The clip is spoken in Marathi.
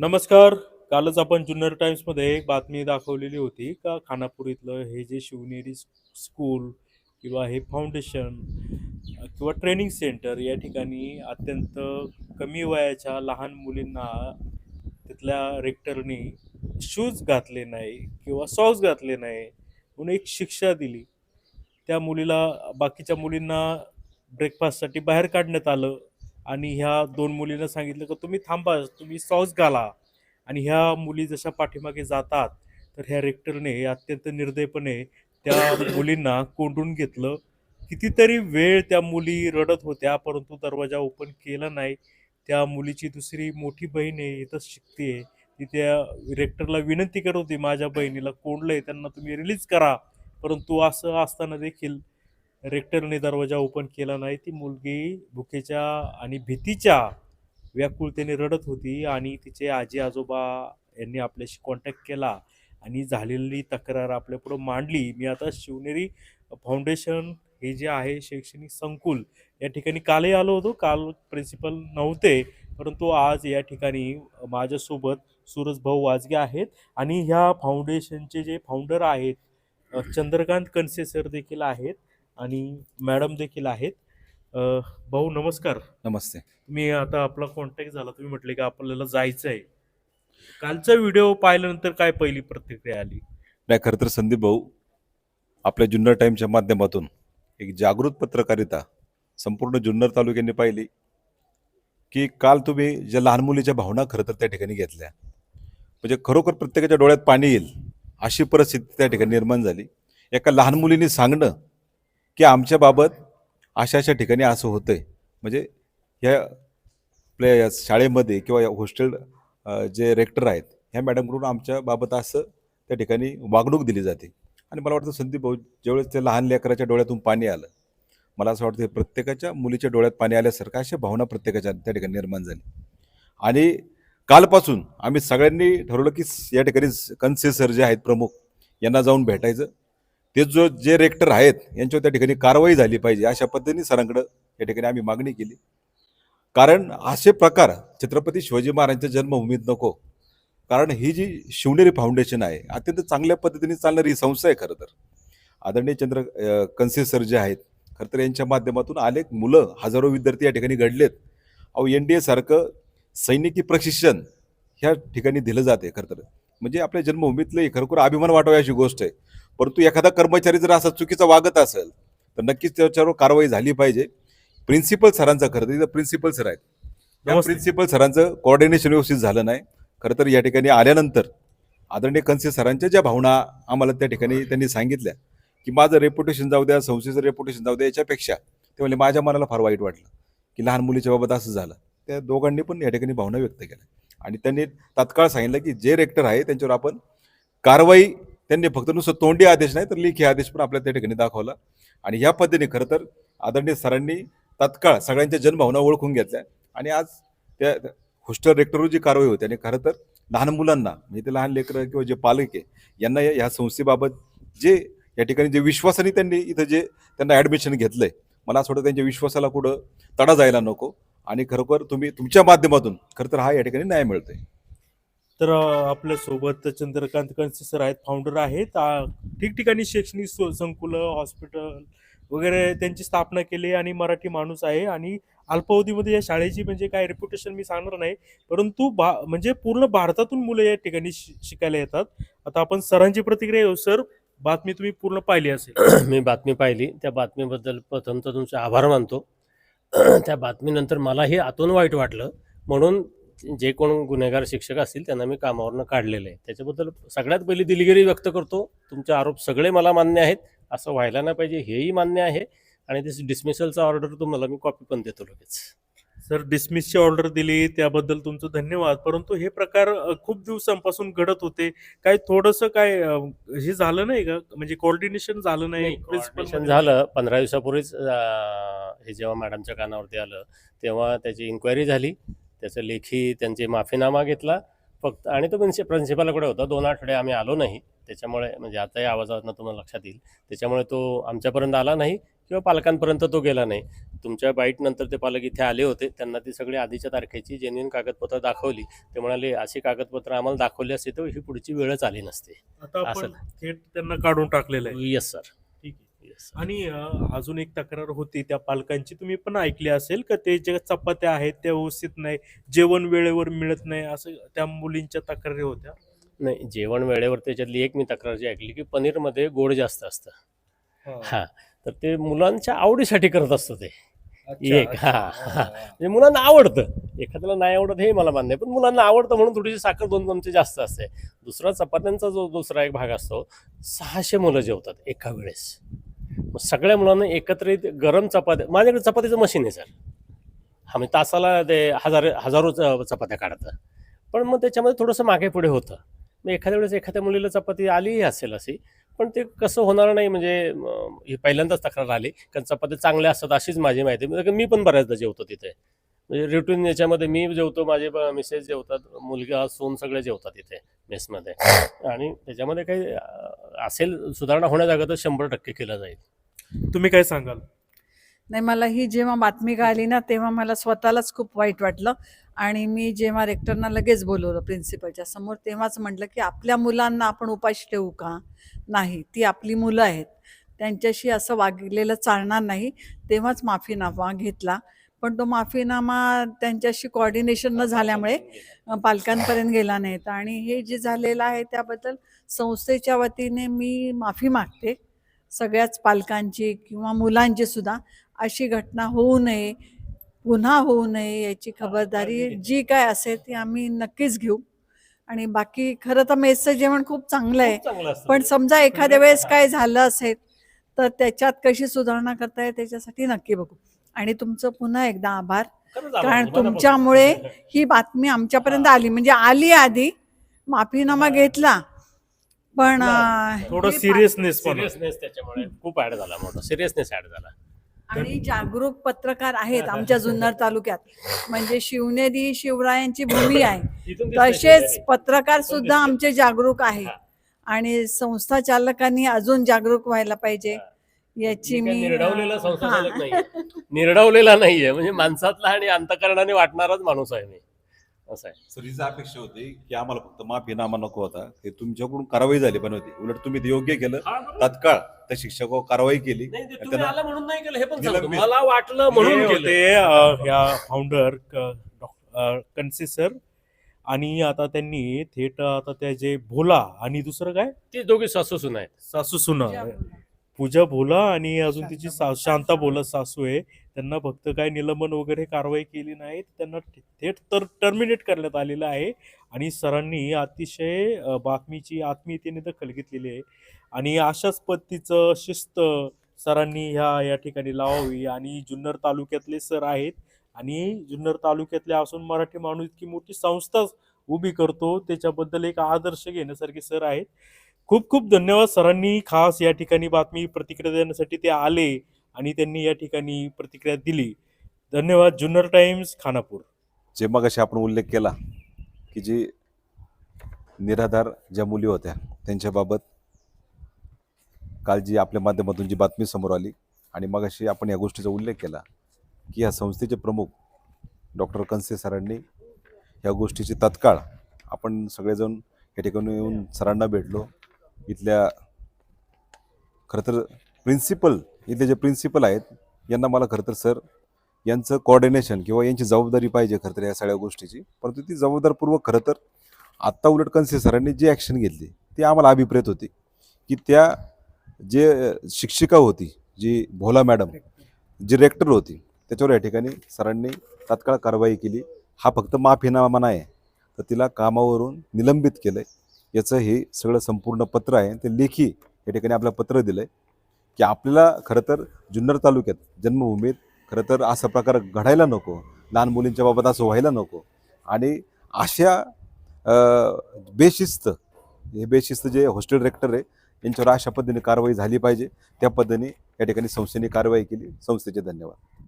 नमस्कार. कालच आपण जुन्नर टाइम्समध्ये एक बातमी दाखवलेली होती का खानापूर इथलं हे जे शिवनेरी स्कूल किंवा हे फाउंडेशन किंवा ट्रेनिंग सेंटर या ठिकाणी अत्यंत कमी वयाच्या लहान मुलींना तिथल्या रेक्टरनी शूज घातले नाही किंवा सॉक्स घातले नाही म्हणून एक शिक्षा दिली. त्या मुलीला बाकीच्या मुलींना ब्रेकफास्टसाठी बाहेर काढण्यात आलं. आणि ह्या दोन मुलींना सांगितलं की तुम्ही थांबा तुम्ही सॉक्स घाला. आणि ह्या मुली जशा पाठीमागे जातात तर ह्या रेक्टरने अत्यंत निर्दयपणे त्या मुलींना कोंडून घेतलं. कितीतरी वेळ त्या मुली रडत होत्या परंतु दरवाजा ओपन केला नाही. त्या मुलीची दुसरी मोठी बहीण आहे इथंच शिकते. ती त्या रेक्टरला विनंती करत होती माझ्या बहिणीला कोंडलं आहे त्यांना तुम्ही रिलीज करा. परंतु असं असताना देखील रेक्टरने दरवाजा ओपन केला नाही. ती मुलगी भुकेच्या आणि भीतीच्या व्याकुळतेने रडत होती आणि तिचे आजी आजोबा यांनी आपल्याशी कॉन्टॅक्ट केला आणि झालेली तक्रार आपल्यापुढं मांडली. मी आता शिवनेरी फाउंडेशन हे जे आहे शैक्षणिक संकुल या ठिकाणी कालही आलो होतो. काल प्रिन्सिपल नव्हते परंतु आज या ठिकाणी माझ्यासोबत सूरज भाऊ वाजगे आहेत आणि ह्या फाउंडेशनचे जे फाउंडर आहेत चंद्रकांत कनसे सर देखील आहेत. आणि मॅडम देखील आहेत. अ, भाऊ नमस्कार. नमस्ते. मी आता आपला कॉन्टॅक्ट झाला. तुम्ही म्हटले की आपल्याला जायचं आहे कालचा व्हिडिओ पाहिल्यानंतर काय पहिली प्रतिक्रिया आली? नाही खरं तर संदीप भाऊ आपल्या जुन्नर टाईमच्या माध्यमातून एक जागृत पत्रकारिता संपूर्ण जुन्नर तालुक्याने पाहिली की काल तुम्ही ज्या लहान मुलीच्या भावना खरं तर त्या ठिकाणी घेतल्या. म्हणजे खरोखर प्रत्येकाच्या डोळ्यात पाणी येईल अशी परिस्थिती त्या ठिकाणी निर्माण झाली. एका लहान मुलीने सांगणं की आमच्याबाबत अशा अशा ठिकाणी असं होतं आहे म्हणजे ह्या आपल्या या शाळेमध्ये किंवा या हॉस्टेल जे रेक्टर आहेत ह्या मॅडमकडून आमच्या बाबत असं त्या ठिकाणी वागणूक दिली जाते. आणि मला वाटतं संदीप भाऊ ज्यावेळेस त्या लहान लेकराच्या डोळ्यातून पाणी आलं मला असं वाटतं प्रत्येकाच्या मुलीच्या डोळ्यात पाणी आल्यासारखं अशा भावना प्रत्येकाच्या त्या ठिकाणी निर्माण झाली. आणि कालपासून आम्ही सगळ्यांनी ठरवलं की या ठिकाणी कन्सेसर जे आहेत प्रमुख यांना जाऊन भेटायचं. ते जो जे रेक्टर आहेत यांच्यावर त्या ठिकाणी कारवाई झाली पाहिजे अशा पद्धतीने सरांकडं या ठिकाणी आम्ही मागणी केली. कारण असे प्रकार छत्रपती शिवाजी महाराजांच्या जन्मभूमीत नको. कारण ही जी शिवनेरी फाउंडेशन आहे अत्यंत चांगल्या पद्धतीने चालणारी ही संस्था आहे खरं तर. आदरणीय चंद्र अ, कनसे सर जे आहेत खरं तर यांच्या माध्यमातून अनेक मुलं हजारो विद्यार्थी या ठिकाणी घडलेत. अहो एन डी सारखं सैनिकी प्रशिक्षण ह्या ठिकाणी दिलं जाते खरं तर. म्हणजे आपल्या जन्मभूमीतलं खरोखर अभिमान वाटावा अशी गोष्ट आहे. परंतु एखादा कर्मचारी जर असा चुकीचा वागत असेल तर नक्कीच त्याच्यावर कारवाई झाली पाहिजे. प्रिन्सिपल सरांचा खरं तर प्रिन्सिपल सर आहेत. प्रिन्सिपल सरांचं कोऑर्डिनेशन व्यवस्थित झालं नाही. खरं तर या ठिकाणी आल्यानंतर आदरणीय कनसे सरांच्या ज्या भावना आम्हाला त्या ठिकाणी त्यांनी सांगितल्या की माझं रेप्युटेशन जाऊ द्या संस्थेचं रेप्युटेशन जाऊ द्या याच्यापेक्षा ते म्हणजे माझ्या मनाला फार वाईट वाटलं की लहान मुलीच्या बाबत असं झालं. त्या दोघांनी पण या ठिकाणी भावना व्यक्त केल्या. आणि त्यांनी तात्काळ सांगितलं की जे रेक्टर आहे त्यांच्यावर आपण कारवाई त्यांनी फक्त नुसतं तोंडी आदेश नाही तर लेखी आदेश पण आपल्या त्या ठिकाणी दाखवला. आणि ह्या पद्धतीने खरं तर आदरणीय सरांनी तत्काळ सगळ्यांच्या जनभावना ओळखून घेतल्या. आणि आज त्या हॉस्टेल रेक्टरवर जी कारवाई होती आणि खरं तर लहान मुलांना म्हणजे ते लहान लेकरं किंवा जे पालक आहे यांना या ह्या संस्थेबाबत जे या ठिकाणी जे विश्वासाने त्यांनी इथं जे त्यांना ॲडमिशन घेतलं आहे मला असं वाटतं त्यांच्या विश्वासाला कुठं तडा जायला नको. आणि खरोखर तुम्ही तुमच्या माध्यमातून खरं तर हा या ठिकाणी न्याय मिळतोय. तर आपल्यासोबत चंद्रकांत कनसे सर आहेत फाउंडर आहेत. ठिकठिकाणी शैक्षणिक संकुल संकुलं हॉस्पिटल वगैरे त्यांची स्थापना केली आणि मराठी माणूस आहे. आणि अल्पावधीमध्ये या शाळेची म्हणजे काय रेप्युटेशन मी सांगणार नाही. परंतु भा म्हणजे पूर्ण भारतातून मुलं या ठिकाणी शिकायला येतात. आता आपण सरांची प्रतिक्रिया येऊ सर बातमी तुम्ही पूर्ण पाहिली असेल. मी बातमी पाहिली. त्या बातमीबद्दल प्रथम तर तुमचे आभार मानतो. त्या बातमीनंतर मलाही आतून वाईट वाटलं. म्हणून जे कोण गुन्हेगार शिक्षक असतील त्यांना मी कामावरनं काढलेलं आहे. त्याच्याबद्दल सगळ्यात पहिली दिलगिरी व्यक्त करतो. तुमचे आरोप सगळे मला मान्य आहेत. असं व्हायला नाही पाहिजे हेही मान्य आहे. आणि ते डिसमिसलचा ऑर्डर तुम्हाला मी कॉपी पण देतो लगेच. सर डिसमिसची ऑर्डर दिली त्याबद्दल तुमचं धन्यवाद. परंतु हे प्रकार खूप दिवसांपासून घडत होते. काय थोडंसं काय हे झालं नाही का? म्हणजे कोऑर्डिनेशन झालं नाही मध्ये? झालं. पंधरा दिवसापूर्वीच हे जेव्हा मॅडमच्या कानावरती आलं तेव्हा त्याची इन्क्वायरी झाली. त्याचं लेखी त्यांचे माफीनामा घेतला. फक्त आणि तो प्रिन्सि प्रिन्सिपलकडे होता? दोन आठवडे आम्ही आलो नाही. त्याच्यामुळे म्हणजे आताही आवाजावरनं तुम्हाला लक्षात येईल. त्याच्यामुळे तो आमच्यापर्यंत आला नाही किंवा पालकांपर्यंत तो गेला नाही. तुमच्या बाईट नंतर ते पालक इथे आले होते. त्यांना ती सगळी आधीच्या तारखेची जेन्युन कागदपत्र दाखवली. ते म्हणाले अशी कागदपत्र आम्हाला दाखवली असते तर ही पुढची वेळच आली नसते. आता. थेट त्यांना काढून टाकलेलं आहे. येस सर आणि अजून एक तक्रार होती त्या पालकांची. तुम्ही पण ऐकली असेल का ते जे चपात्या आहेत त्या व्यवस्थित नाही जेवण वेळेवर मिळत नाही असं त्या मुलींच्या तक्रारी होत्या? नाही जेवण वेळेवर त्याच्यातली एक मी तक्रार जी ऐकली की पनीरमध्ये गोड जास्त असतं. हा. तर ते मुलांच्या आवडीसाठी करत असतं ते. एक हा. म्हणजे मुलांना आवडतं. एखाद्याला नाही आवडत हे मला मान्य आहे पण मुलांना आवडतं म्हणून थोडीशी साखर दोन चमचे जास्त असते. दुसरा चपात्यांचा जो दुसरा एक भाग असतो सहाशे मुलं जेवतात एका वेळेस. सगळ्या मुलांना एकत्रित गरम चपात्या माझ्याकडे चपातीचं मशीन आहे सर आम्ही म्हणजे तासाला ते हजार हजारो चपात्या काढतं पण मग त्याच्यामध्ये थोडंसं मागे पुढे होतं. मग एखाद्या वेळेस एखाद्या मुलीला चपाती आलीही असेल अशी पण ते कसं होणार नाही म्हणजे ही पहिल्यांदाच तक्रार आली कारण चपात्या चांगल्या असतात अशीच माझी माहिती आहे. म्हणजे मी पण बऱ्याचदा जेवतो तिथे. म्हणजे रुटीन याच्यामध्ये मी जेवतो माझे मिसेस जेवतात मुलगा सोन सगळे जेवतात इथे मेसमध्ये आणि त्याच्यामध्ये काही असेल सुधारणा होण्याजागा तर शंभर टक्के केलं जाईल. तुम्ही काय सांगाल? नाही मला ही जेव्हा बातमी कळाली ना तेव्हा मला स्वतःलाच खूप वाईट वाटलं. आणि मी जेव्हा रेक्टरना लगेच बोलवलं प्रिन्सिपलच्या समोर तेव्हाच म्हटलं की आपल्या मुलांना आपण उपाशी ठेवू का? नाही ती आपली मुलं आहेत. त्यांच्याशी असं वागलेलं चालणार नाही. तेव्हाच माफीनामा घेतला. पण तो माफीनामा त्यांच्याशी कॉर्डिनेशन न झाल्यामुळे पालकांपर्यंत गेला नाहीत आणि हे जे झालेलं आहे त्याबद्दल संस्थेच्या वतीने मी माफी मागते. सगळ्याच पालकांची किंवा मुलांची सुद्धा अशी घटना होऊ नये पुन्हा होऊ नये याची खबरदारी जी काय असेल ती आम्ही नक्कीच घेऊ. आणि बाकी खरं तर मेसचं जेवण खूप चांगलं आहे. पण. समजा एखाद्या वेळेस काय झालं असेल तर त्याच्यात कशी सुधारणा करता येईल त्याच्यासाठी नक्की बघू. आणि तुमचं पुन्हा एकदा आभार. कारण. तुमच्यामुळे ही बातमी आमच्यापर्यंत आली. म्हणजे आली आधी माफीनामा घेतला पण अं, थोडं हे सिरियसनेस पण सिरियसनेस त्याच्यामुळे खूप ऍड झाला मोठा. सिरियसनेस ऍड झाला. आणि जागरूक पत्रकार आहेत आमच्या जुन्नर तालुक्यात. म्हणजे शिवनेरी शिवरायांची भूमी आहे. इथून दिसतंय तसेच शेजारी. पत्रकार सुद्धा. आमचे जागरूक आहे हा. आणि संस्था चालकांनी अजून जागरूक व्हायला पाहिजे. याची मी निर्डवलेला संस्थाचालक हा. नाहीये. निर्डवलेला नाहीये. म्हणजे माणसातला आणि अंतकरणाने वाटणाराच माणूस आहे मी. असं आहे. सर हिचं अपेक्षा होती की आम्हाला फक्त माफीनामा नको होता. ते तुमच्याकडून कारवाई झाली पण होती. उलट तुम्ही ते योग्य केलं. तात्काळ त्या शिक्षकावर कारवाई केली. नाही ते तुम्ही त्यांना- आला म्हणून नाही केलं. हे पण निलंबित. मला वाटलं म्हणून केलं. होते अं, ह्या फाउंडर कन्से सर आणि आता त्यांनी थेट आता त्या जे भोला आणि दुसरं काय? ते दोघे सासू सुना आहेत. सासू सुना. पूजा भोला आणि अजून तिची सा- शांता भोला सासू आहे. त्यांना फक्त काय निलंबन वगैरे कारवाई केली नाही त्यांना थेट तर टर्मिनेट करण्यात आलेलं आहे. आणि सरांनी अतिशय बातमीची आत्मीयतेने दखल घेतलेली आहे. आणि अशाच पद्धतीचं शिस्त सरांनी ह्या या ठिकाणी लावावी. आणि जुन्नर तालुक्यातले सर आहेत. आणि जुन्नर तालुक्यातले असून मराठी माणूस इतकी मोठी संस्था उभी करतो त्याच्याबद्दल एक आदर्श घेण्यासारखे सर आहेत. खूप खूप धन्यवाद सरांनी. खास या ठिकाणी बातमी प्रतिक्रिया देण्यासाठी ते आले. आणि त्यांनी या ठिकाणी प्रतिक्रिया दिली. धन्यवाद जुन्नर टाइम्स खानापूर. जे मग आपण उल्लेख केला की जी निराधार ज्या मुली होत्या त्यांच्याबाबत काल जी आपल्या माध्यमातून जी बातमी समोर आली आणि मग अशी आपण या गोष्टीचा उल्लेख केला की या संस्थेचे प्रमुख डॉक्टर कनसे सरांनी या गोष्टीची तत्काळ आपण सगळेजण या ठिकाणी येऊन सरांना भेटलो. इथल्या खरं तर प्रिन्सिपल इथले जे प्रिन्सिपल आहेत यांना मला खरं तर सर यांचं कॉर्डिनेशन किंवा यांची जबाबदारी पाहिजे खरं तर या सगळ्या गोष्टीची. परंतु ती जबाबदारपूर्वक खरं तर आत्ता उलट कन्से सरांनी जी ॲक्शन घेतली ती आम्हाला अभिप्रेत होती की त्या जे शिक्षिका होती जी भोला मॅडम जी रेक्टर होती त्याच्यावर या ठिकाणी सरांनी तात्काळ कारवाई केली. हा फक्त माफीनामा नाही तर तिला कामावरून निलंबित केलं याचं हे सगळं संपूर्ण पत्र आहे. ते लेखी या ठिकाणी आपलं पत्र दिलं आहे की आपल्याला खरं तर जुन्नर तालुक्यात जन्मभूमीत खरं तर असा प्रकार घडायला नको लहान मुलींच्या बाबत असं व्हायला नको. आणि अशा बेशिस्त हे बेशिस्त जे हॉस्टेल रेक्टर आहे यांच्यावर अशा पद्धतीने कारवाई झाली पाहिजे. त्या पद्धतीने या ठिकाणी संस्थेने कारवाई केली. संस्थेचे धन्यवाद.